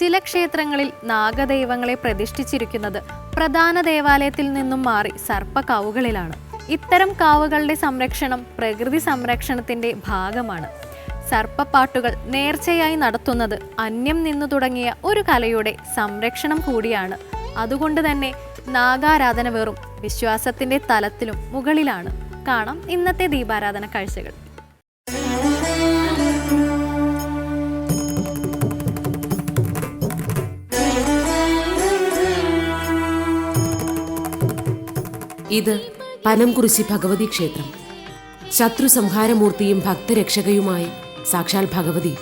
ചില ക്ഷേത്രങ്ങളിൽ നാഗദൈവങ്ങളെ പ്രതിഷ്ഠിച്ചിരിക്കുന്നത് പ്രധാന ദേവാലയത്തിൽ നിന്നും മാറി സർപ്പക്കാവുകളിലാണ് ഇത്തരം കാവുകളുടെ സംരക്ഷണം പ്രകൃതി സംരക്ഷണത്തിന്റെ ഭാഗമാണ്. സർപ്പപ്പാട്ടുകൾ നേർച്ചയായി നടത്തുന്നത് അന്യം നിന്നു തുടങ്ങിയ ഒരു കലയുടെ സംരക്ഷണം കൂടിയാണ്. അതുകൊണ്ട് തന്നെ നാഗാരാധന വെറും വിശ്വാസത്തിന്റെ തലത്തിലും മുകളിലാണ്. കാണാം ഇന്നത്തെ ദീപാരാധന കാഴ്ചകൾ. ഇത് പനംകുറിശി ഭഗവതി ക്ഷേത്രം. ശത്രു സംഹാരമൂർത്തിയും ഭക്തരക്ഷകയുമായി സാക്ഷാൽ ഭഗവതി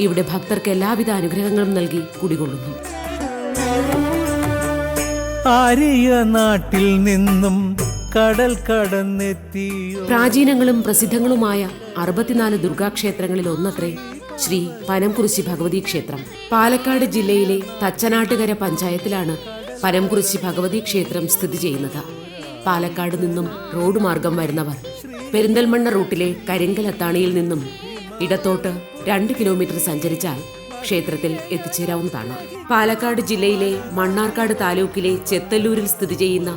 ഇവിടെ ഭക്തർക്ക് എല്ലാവിധ അനുഗ്രഹങ്ങളും നൽകി കുടികൊള്ളുന്നു. ആര്യ നാട്ടിൽ നിന്നും കടൽ കടന്നെത്തി. പ്രാചീനങ്ങളും പ്രസിദ്ധങ്ങളുമായ അറുപത്തിനാല് ദുർഗാക്ഷേത്രങ്ങളിൽ ഒന്നത്രേ ശ്രീ പനംകുറിശി ഭഗവതി ക്ഷേത്രം. പാലക്കാട് ജില്ലയിലെ തച്ചനാട്ടുകര പഞ്ചായത്തിലാണ് പനംകുറിശി ഭഗവതി ക്ഷേത്രം സ്ഥിതി ചെയ്യുന്നത്. പാലക്കാട് നിന്നും റോഡ് മാർഗം വരുന്നവർ. പെരിന്തൽമണ്ണ റൂട്ടിലെ കരിങ്കലത്താണിയിൽ നിന്നും ഇടത്തോട്ട് രണ്ട് കിലോമീറ്റർ സഞ്ചരിച്ചാൽ ക്ഷേത്രത്തിൽ എത്തിച്ചേരാവുന്നതാണ്. പാലക്കാട് ജില്ലയിലെ മണ്ണാർക്കാട് താലൂക്കിലെ ചെത്തല്ലൂരിൽ സ്ഥിതി ചെയ്യുന്ന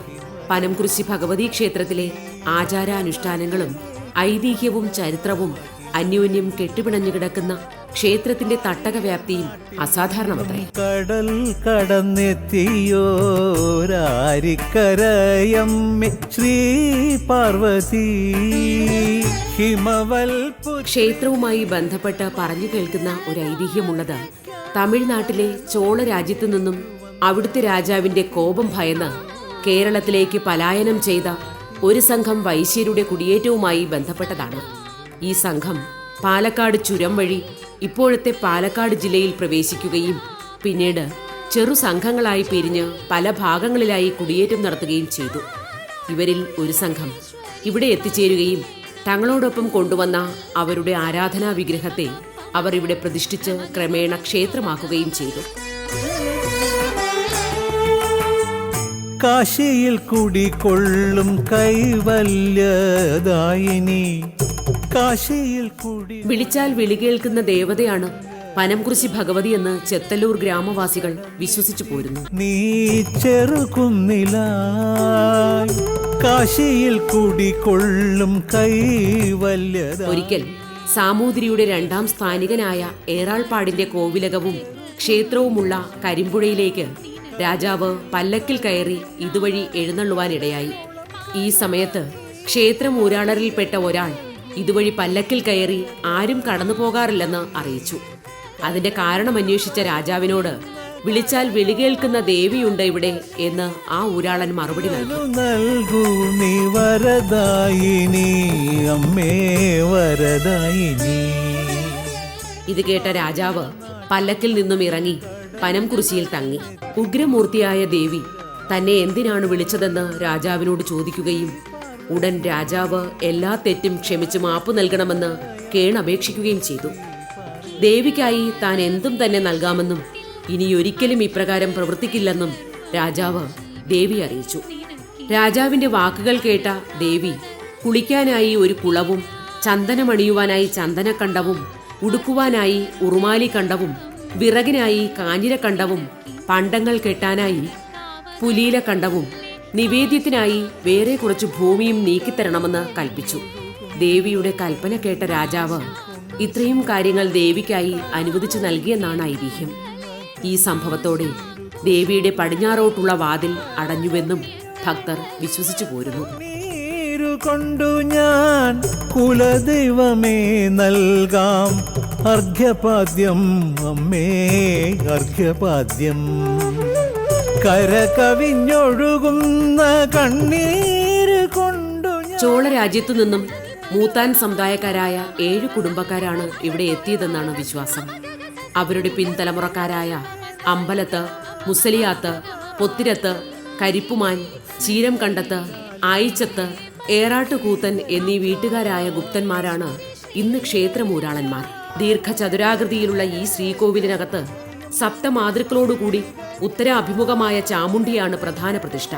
പനംകുറിശി ഭഗവതി ക്ഷേത്രത്തിലെ ആചാരാനുഷ്ഠാനങ്ങളും ഐതിഹ്യവും ചരിത്രവും അന്യോന്യം കെട്ടുപിണഞ്ഞു കിടക്കുന്ന ക്ഷേത്രത്തിന്റെ തട്ടക വ്യാപ്തിയും അസാധാരണമത്രേ. കടൽ കടന്നെത്തിയോരാരിക്കരയമ്മേ ശ്രീ പാർവതി ക്ഷേത്രവുമായി ബന്ധപ്പെട്ട് പറഞ്ഞു കേൾക്കുന്ന ഒരു ഐതിഹ്യമുള്ളത് തമിഴ്നാട്ടിലെ ചോള രാജ്യത്തു നിന്നും അവിടുത്തെ രാജാവിന്റെ കോപം ഭയന്ന് കേരളത്തിലേക്ക് പലായനം ചെയ്ത ഒരു സംഘം വൈശ്യരുടെ കുടിയേറ്റവുമായി ബന്ധപ്പെട്ടതാണ്. ഈ സംഘം പാലക്കാട് ചുരം വഴി ഇപ്പോഴത്തെ പാലക്കാട് ജില്ലയിൽ പ്രവേശിക്കുകയും പിന്നീട് ചെറു സംഘങ്ങളായി പിരിഞ്ഞ് പല ഭാഗങ്ങളിലായി കുടിയേറ്റം നടത്തുകയും ചെയ്തു. ഇവരിൽ ഒരു സംഘം ഇവിടെ എത്തിച്ചേരുകയും തങ്ങളോടൊപ്പം കൊണ്ടുവന്ന അവരുടെ ആരാധനാ വിഗ്രഹത്തെ അവർ ഇവിടെ പ്രതിഷ്ഠിച്ച് ക്രമേണ ക്ഷേത്രമാക്കുകയും ചെയ്തു. കാശിയിൽ കുടികൊള്ളും കൈവല്യദായിനി വിളിച്ചാൽ വിളികേൾക്കുന്ന ദേവതയാണ് പനംകുറിശി ഭഗവതി എന്ന് ചെത്തല്ലൂർ ഗ്രാമവാസികൾ വിശ്വസിച്ചു പോരുന്നു. നീ ചെറുകുന്നില കാശിയിൽ കുടികൊള്ളും കൈവല്യദ ഒരിക്കൽ സാമൂതിരിയുടെ രണ്ടാം സ്ഥാനികനായ ഏറാൾപ്പാടിന്റെ കോവിലകവും ക്ഷേത്രവുമുള്ള കരിമ്പുഴയിലേക്ക് രാജാവ് പല്ലക്കിൽ കയറി ഇതുവഴി എഴുന്നള്ളുവാനിടയായി. ഈ സമയത്ത് ക്ഷേത്രം ഊരാളരിൽപ്പെട്ട ഒരാൾ ഇതുവഴി പല്ലക്കിൽ കയറി ആരും കടന്നു പോകാറില്ലെന്ന് അറിയിച്ചു. അതിന്റെ കാരണം അന്വേഷിച്ച രാജാവിനോട് വിളിച്ചാൽ വിളികേൾക്കുന്ന ദേവിയുണ്ട് ഇവിടെ എന്ന് ആ ഊരാളൻ മറുപടി നൽകി. നൽകൂ നീ വരദായിനി അമ്മേ വരദായിനി ഇത് കേട്ട രാജാവ് പല്ലക്കിൽ നിന്നും ഇറങ്ങി പനം പനംകുറിശിയിൽ തങ്ങി. ഉഗ്രമൂർത്തിയായ ദേവി തന്നെ എന്തിനാണ് വിളിച്ചതെന്ന് രാജാവിനോട് ചോദിക്കുകയും ഉടൻ രാജാവ് എല്ലാ തെറ്റും ക്ഷമിച്ച് മാപ്പ് നൽകണമെന്ന് കേണപേക്ഷിക്കുകയും ചെയ്തു. ദേവിക്കായി താൻ എന്തും തന്നെ നൽകാമെന്നും ഇനിയൊരിക്കലും ഇപ്രകാരം പ്രവർത്തിക്കില്ലെന്നും രാജാവ് ദേവി അറിയിച്ചു. രാജാവിന്റെ വാക്കുകൾ കേട്ട ദേവി കുളിക്കാനായി ഒരു കുളവും ചന്ദനമണിയുവാനായി ചന്ദനക്കണ്ടവും ഉടുക്കുവാനായി ഉറുമാലി കണ്ടവും വിറകിനായി കാഞ്ഞിരക്കണ്ടവും പണ്ടങ്ങൾ കെട്ടാനായി പുലീല കണ്ടവും നിവേദ്യത്തിനായി വേറെ കുറച്ച് ഭൂമിയും നീക്കിത്തരണമെന്ന് കൽപ്പിച്ചു. ദേവിയുടെ കൽപ്പന കേട്ട രാജാവ് ഇത്രയും കാര്യങ്ങൾ ദേവിക്കായി അനുവദിച്ചു നൽകിയെന്നാണ് ഐതിഹ്യം. ഈ സംഭവത്തോടെ ദേവിയുടെ പടിഞ്ഞാറോട്ടുള്ള വാതിൽ അടഞ്ഞുവെന്നും ഭക്തർ വിശ്വസിച്ചു പോരുന്നു. കൊണ്ടു ഞാൻ കുലദൈവമേ നൽകാം. അർഘ്യപാദ്യം അമ്മേ അർഘ്യപാദ്യം. കരകവിഞ്ഞൊഴുകുന്ന കണ്ണീര് കൊണ്ടു ചോള രാജ്യത്തു നിന്നും മൂത്താൻ സമുദായക്കാരായ ഏഴ് കുടുംബക്കാരാണ് ഇവിടെ എത്തിയതെന്നാണ് വിശ്വാസം. അവരുടെ പിൻതലമുറക്കാരായ അമ്പലത്ത് മുസലിയാത്ത് പൊത്തിരത്ത് കരിപ്പുമാൻ ചീരം കണ്ടത്ത് ആയിച്ചത്ത് ഏറാട്ടുകൂത്തൻ എന്നീ വീട്ടുകാരായ ഗുപ്തന്മാരാണ് ഇന്ന് ക്ഷേത്രമൂരാളന്മാർ. ദീർഘചതുരാകൃതിയിലുള്ള ഈ ശ്രീകോവിലിനകത്ത് സപ്തമാതൃക്കളോടുകൂടി ഉത്തരാഭിമുഖമായ ചാമുണ്ടിയാണ് പ്രധാന പ്രതിഷ്ഠ.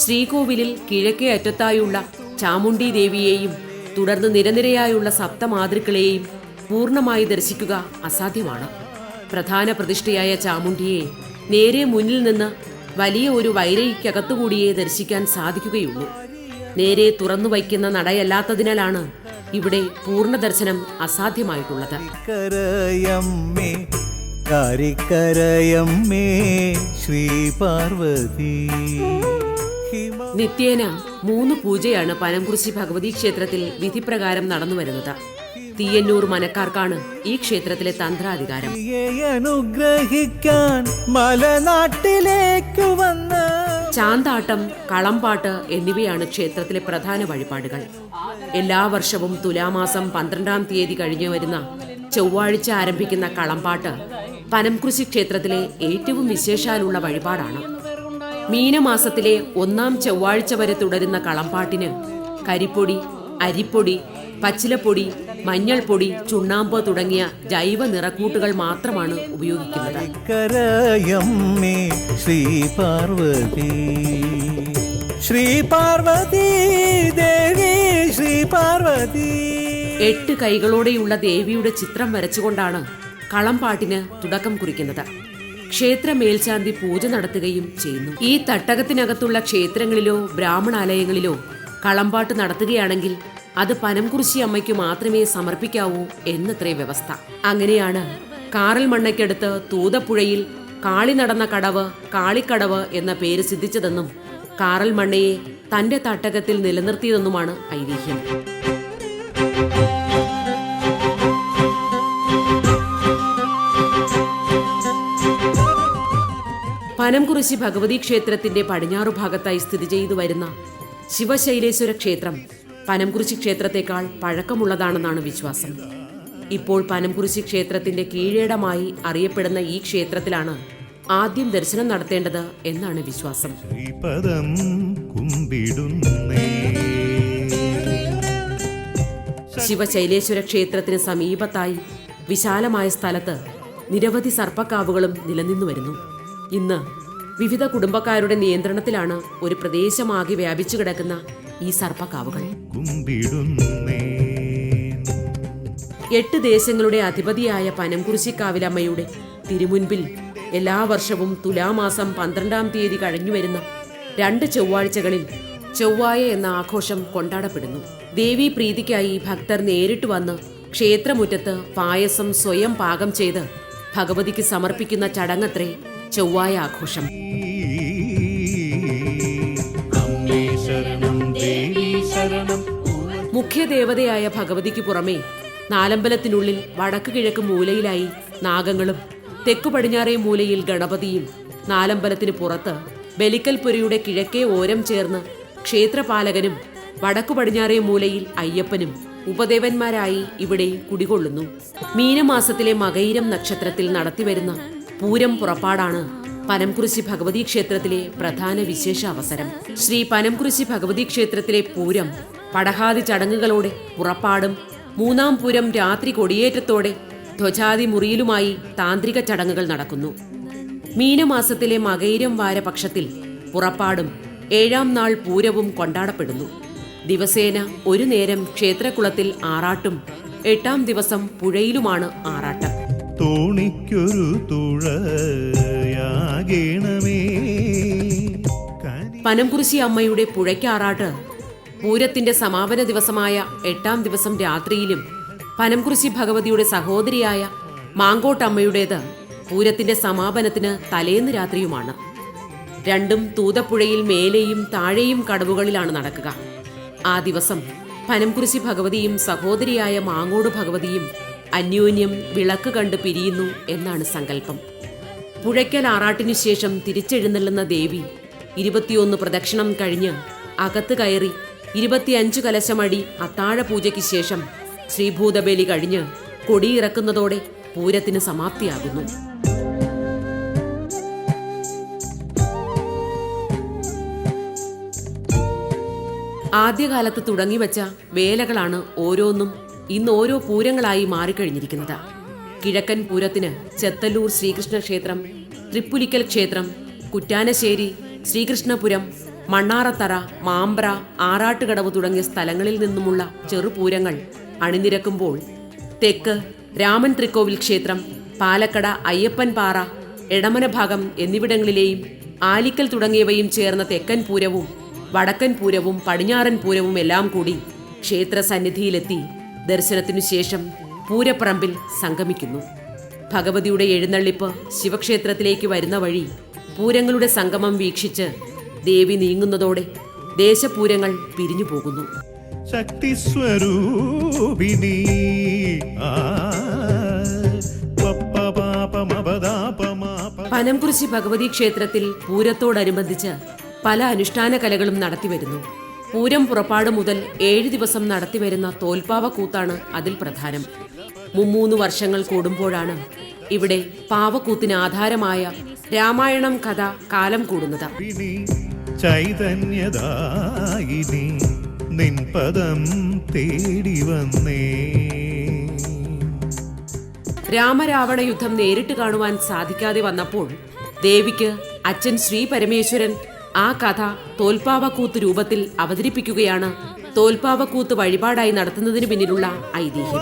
ശ്രീകോവിലിൽ കിഴക്കേ അറ്റത്തായുള്ള ചാമുണ്ടി ദേവിയെയും തുടർന്ന് നിരനിരയായുള്ള സപ്തമാതൃക്കളെയും പൂർണമായി ദർശിക്കുക അസാധ്യമാണ്. പ്രധാന പ്രതിഷ്ഠയായ ചാമുണ്ടിയെ നേരെ മുന്നിൽ നിന്ന് വലിയ ഒരു വൈരയ്ക്കകത്തുകൂടിയേ ദർശിക്കാൻ സാധിക്കുകയുള്ളൂ. നേരെ തുറന്നു വയ്ക്കുന്ന നടയല്ലാത്തതിനാലാണ് ഇവിടെ പൂർണ ദർശനം അസാധ്യമായിട്ടുള്ളത് കാരിക്കരയമ്മേ ശ്രീ പാർവതി. നിത്യേന മൂന്ന് പൂജയാണ് പനംകുറിശി ഭഗവതി ക്ഷേത്രത്തിൽ വിധിപ്രകാരം നടന്നു വരുന്നത്. തീയന്നൂർ മനക്കാർക്കാണ് ഈ ക്ഷേത്രത്തിലെ തന്ത്രാധികാരം. അനുഗ്രഹിക്കാൻ മലനാട്ടിലേക്ക് വന്ന ചാന്താട്ടം കളംപാട്ട് എന്നിവയാണ് ക്ഷേത്രത്തിലെ പ്രധാന വഴിപാടുകൾ. എല്ലാ വർഷവും തുലാമാസം പന്ത്രണ്ടാം തീയതി കഴിഞ്ഞു വരുന്ന ചൊവ്വാഴ്ച ആരംഭിക്കുന്ന കളംപാട്ട് പനംകുരിശി ക്ഷേത്രത്തിലെ ഏറ്റവും വിശേഷാലുള്ള വഴിപാടാണ്. മീനമാസത്തിലെ ഒന്നാം ചൊവ്വാഴ്ച വരെ തുടരുന്ന കളംപാട്ടിന് കരിപ്പൊടി അരിപ്പൊടി പച്ചിലപ്പൊടി മഞ്ഞൾപ്പൊടി ചുണ്ണാമ്പ് തുടങ്ങിയ ജൈവ നിറക്കൂട്ടുകൾ മാത്രമാണ് ഉപയോഗിക്കുന്നത്. ശ്രീ പാർവതി. ശ്രീ പാർവതി ദേവി ശ്രീ പാർവതി. എട്ട് കൈകളോടെയുള്ള ദേവിയുടെ ചിത്രം വരച്ചുകൊണ്ടാണ് കളംപാട്ടിന് തുടക്കം കുറിക്കുന്നത്. ക്ഷേത്ര മേൽശാന്തി പൂജ നടത്തുകയും ചെയ്യുന്നു. ഈ തട്ടകത്തിനകത്തുള്ള ക്ഷേത്രങ്ങളിലോ ബ്രാഹ്മണാലയങ്ങളിലോ കളംപാട്ട് നടത്തുകയാണെങ്കിൽ അത് പനംകുറിശി അമ്മയ്ക്ക് മാത്രമേ സമർപ്പിക്കാവൂ എന്നത്രേ വ്യവസ്ഥ. അങ്ങനെയാണ് കാറൽ മണ്ണയ്ക്കടുത്ത് തൂതപ്പുഴയിൽ കാളി നടന്ന കടവ് കാളിക്കടവ് എന്ന പേര് സിദ്ധിച്ചതെന്നും കാറൽ മണ്ണയെ തന്റെ തട്ടകത്തിൽ നിലനിർത്തിയതെന്നുമാണ് ഐതിഹ്യം. പനംകുറിശി ഭഗവതി ക്ഷേത്രത്തിന്റെ പടിഞ്ഞാറു ഭാഗത്തായി സ്ഥിതി ചെയ്തു വരുന്ന ശിവശൈലേശ്വര ക്ഷേത്രം പനംകുറിശി ക്ഷേത്രത്തെക്കാൾ പഴക്കമുള്ളതാണെന്നാണ് വിശ്വാസം. ഇപ്പോൾ പനംകുറിശി ക്ഷേത്രത്തിന്റെ കീഴേടമായി അറിയപ്പെടുന്ന ഈ ക്ഷേത്രത്തിലാണ് ആദ്യം ദർശനം നടത്തേണ്ടത് എന്നാണ് വിശ്വാസം. ശ്രീപദം കുമ്പിടുന്നേ. ശിവശൈലേശ്വര ക്ഷേത്രത്തിന് സമീപത്തായി വിശാലമായ സ്ഥലത്ത് നിരവധി സർപ്പക്കാവുകളും നിലനിന്നു വരുന്നു. ഇന്ന് വിവിധ കുടുംബക്കാരുടെ നിയന്ത്രണത്തിലാണ് ഒരു പ്രദേശമാകെ വ്യാപിച്ചു കിടക്കുന്ന ഈ സർപ്പക്കാവുകൾ. എട്ട് ദേശങ്ങളുടെ അധിപതിയായ പനംകുറിശിക്കാവിലമ്മയുടെ തിരുമുൻപിൽ എല്ലാ വർഷവും തുലാമാസം പന്ത്രണ്ടാം തീയതി കഴിഞ്ഞു വരുന്ന രണ്ട് ചൊവ്വാഴ്ചകളിൽ ചൊവ്വായ എന്ന ആഘോഷം കൊണ്ടാടപ്പെടുന്നു. ദേവി പ്രീതിക്കായി ഭക്തർ നേരിട്ട് വന്ന് ക്ഷേത്രമുറ്റത്ത് പായസം സ്വയം പാകം ചെയ്ത് ഭഗവതിക്ക് സമർപ്പിക്കുന്ന ചടങ്ങത്രേ ചൊവ്വായ ആഘോഷം. മുഖ്യ ദേവതയായ ഭഗവതിക്ക് പുറമേ നാലമ്പലത്തിനുള്ളിൽ വടക്ക് കിഴക്ക് മൂലയിലായി നാഗങ്ങളും തെക്കു പടിഞ്ഞാറേ മൂലയിൽ ഗണപതിയും നാലമ്പലത്തിന് പുറത്ത് ബലിക്കൽപുരയുടെ കിഴക്കേ ഓരം ചേർന്ന് ക്ഷേത്രപാലകനും വടക്കു പടിഞ്ഞാറേ മൂലയിൽ അയ്യപ്പനും ഉപദേവന്മാരായി ഇവിടെ കുടികൊള്ളുന്നു. മീനമാസത്തിലെ മകയിരം നക്ഷത്രത്തിൽ നടത്തിവരുന്ന പൂരം പുറപ്പാടാണ് പനംകുറിശി ഭഗവതി ക്ഷേത്രത്തിലെ പ്രധാന വിശേഷ അവസരം. ശ്രീ പനംകുറിശി ഭഗവതി ക്ഷേത്രത്തിലെ പൂരം പടഹാതി ചടങ്ങുകളോടെ പുറപ്പാടും മൂന്നാം പൂരം രാത്രി കൊടിയേറ്റത്തോടെ ധ്വജാതി മുറിയിലുമായി താന്ത്രിക ചടങ്ങുകൾ നടക്കുന്നു. മീനമാസത്തിലെ മകയിരം വാരപക്ഷത്തിൽ പുറപ്പാടും ഏഴാം നാൾ പൂരവും കൊണ്ടാടപ്പെടുന്നു. ദിവസേന ഒരു നേരം ക്ഷേത്രകുളത്തിൽ ആറാട്ടും എട്ടാം ദിവസം പുഴയിലുമാണ് ആറാട്ടം. തോണിക്കൊരു തുഴയാകേണമേ. കനി അമ്മയുടെ പുഴയ്ക്കാറാട്ട് പൂരത്തിന്റെ സമാപന ദിവസമായ എട്ടാം ദിവസം രാത്രിയിലും പനംകുറിശി ഭഗവതിയുടെ സഹോദരിയായ മാങ്കോട്ടമ്മയുടേത് പൂരത്തിന്റെ സമാപനത്തിന് തലേന്ന് രാത്രിയുമാണ്. രണ്ടും തൂതപ്പുഴയിൽ മേലെയും താഴെയും കടവുകളിലാണ് നടക്കുക. ആ ദിവസം പനംകുരിശി ഭഗവതിയും സഹോദരിയായ മാങ്ങോട് ഭഗവതിയും അന്യോന്യം വിളക്ക് കണ്ട് പിരിയുന്നു എന്നാണ് സങ്കല്പം. പുഴയ്ക്കൽ ആറാട്ടിനു ശേഷം തിരിച്ചെഴുന്നള്ളുന്ന ദേവി ഇരുപത്തിയൊന്ന് പ്രദക്ഷിണം കഴിഞ്ഞ് അകത്ത് കയറി ഇരുപത്തിയഞ്ചു കലശമടി അത്താഴ പൂജയ്ക്ക് ശേഷം ശ്രീഭൂതബലി കഴിഞ്ഞ് കൊടിയിറക്കുന്നതോടെ പൂരത്തിന് സമാപ്തിയാകുന്നു. ആദ്യകാലത്ത് തുടങ്ങിവെച്ച വേലകളാണ് ഓരോന്നും ഇന്ന് ഓരോ പൂരങ്ങളായി മാറിക്കഴിഞ്ഞിരിക്കുന്നത്. കിഴക്കൻ പൂരത്തിന് ചെത്തല്ലൂർ ശ്രീകൃഷ്ണ ക്ഷേത്രം തൃപ്പുലിക്കൽ ക്ഷേത്രം കുറ്റാനശ്ശേരി ശ്രീകൃഷ്ണപുരം മണ്ണാറത്തറ മാമ്പ്ര ആറാട്ടുകടവ് തുടങ്ങിയ സ്ഥലങ്ങളിൽ നിന്നുമുള്ള ചെറുപൂരങ്ങൾ അണിനിരക്കുമ്പോൾ തെക്ക് രാമൻ തൃക്കോവിൽ ക്ഷേത്രം പാലക്കട അയ്യപ്പൻ പാറ എടമന ഭാഗം എന്നിവിടങ്ങളിലെയും ആലിക്കൽ തുടങ്ങിയവയും ചേർന്ന തെക്കൻ പൂരവും വടക്കൻ പൂരവും പടിഞ്ഞാറൻ പൂരവും എല്ലാം കൂടി ക്ഷേത്ര സന്നിധിയിലെത്തി ദർശനത്തിനു ശേഷം പൂരപ്പറമ്പിൽ സംഗമിക്കുന്നു. ഭഗവതിയുടെ എഴുന്നള്ളിപ്പ് ശിവക്ഷേത്രത്തിലേക്ക് വരുന്ന വഴി പൂരങ്ങളുടെ സംഗമം വീക്ഷിച്ച് ദേവി നീങ്ങുന്നതോടെ ദേശപൂരങ്ങൾ പിരിഞ്ഞു പോകുന്നു. പനംകുറിശി ഭഗവതി ക്ഷേത്രത്തിൽ പൂരത്തോടനുബന്ധിച്ച് പല അനുഷ്ഠാന കലകളും നടത്തിവരുന്നു പൂരം പുറപ്പാട് മുതൽ ഏഴ് ദിവസം നടത്തിവരുന്ന തോൽപ്പാവ കൂത്താണ് അതിൽ പ്രധാനം. മുമ്മൂന്ന് വർഷങ്ങൾ കൂടുമ്പോഴാണ് ഇവിടെ പാവക്കൂത്തിന് ആധാരമായ രാമായണം കഥ കാലം കൂടുന്നത്. ചൈതന്യദായിനി തേടി വന്നേ. രാമരാവണ യുദ്ധം നേരിട്ട് കാണുവാൻ സാധിക്കാതെ വന്നപ്പോൾ ദേവിക്ക് അച്ഛൻ ശ്രീ പരമേശ്വരൻ ആ കഥ തോൽപ്പാവക്കൂത്ത് രൂപത്തിൽ അവതരിപ്പിക്കുകയാണ്. തോൽപ്പാവക്കൂത്ത് വഴിപാടായി നടത്തുന്നതിന് പിന്നിലുള്ള ഐതിഹ്യം.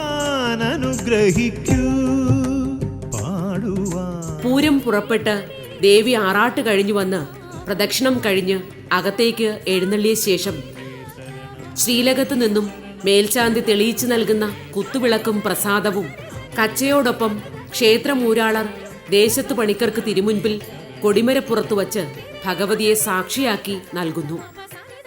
പൂരം പുറപ്പെട്ട് ദേവി ആറാട്ട് കഴിഞ്ഞു വന്ന് പ്രദക്ഷിണം കഴിഞ്ഞ് അകത്തേക്ക് എഴുന്നള്ളിയ ശേഷം ശ്രീലകത്തു നിന്നും മേൽശാന്തി തെളിയിച്ചു നൽകുന്ന കുത്തുവിളക്കും പ്രസാദവും കച്ചയോടൊപ്പം ക്ഷേത്രമൂരാളർ ദേശത്തു പണിക്കർക്ക് തിരുമുൻപിൽ കൊടിമരപ്പുറത്തു വച്ച് ഭഗവതിയെ സാക്ഷിയാക്കി നൽകുന്നു.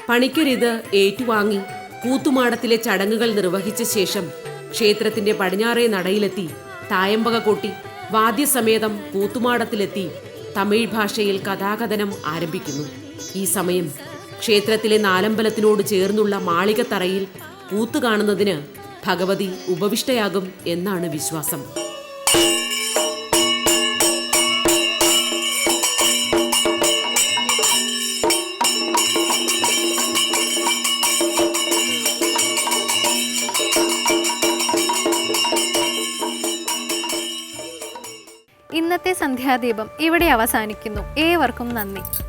പണിക്കരിത് ഏറ്റുവാങ്ങി കൂത്തുമാടത്തിലെ ചടങ്ങുകൾ നിർവഹിച്ച ശേഷം ക്ഷേത്രത്തിന്റെ പടിഞ്ഞാറേ നടയിലെത്തി തായമ്പക കൊട്ടി വാദ്യസമേതം കൂത്തുമാടത്തിലെത്തി തമിഴ് ഭാഷയിൽ കഥാകഥനം ആരംഭിക്കുന്നു. ഈ സമയം ക്ഷേത്രത്തിലെ നാലമ്പലത്തിനോട് ചേർന്നുള്ള മാളികത്തറയിൽ കൂത്തു കാണുന്നതിന് ഭഗവതി ഉപവിഷ്ടയാകും എന്നാണ് വിശ്വാസം. ഇന്നത്തെ ഇവിടെ അവസാനിക്കുന്നു. ഏവർക്കും നന്ദി.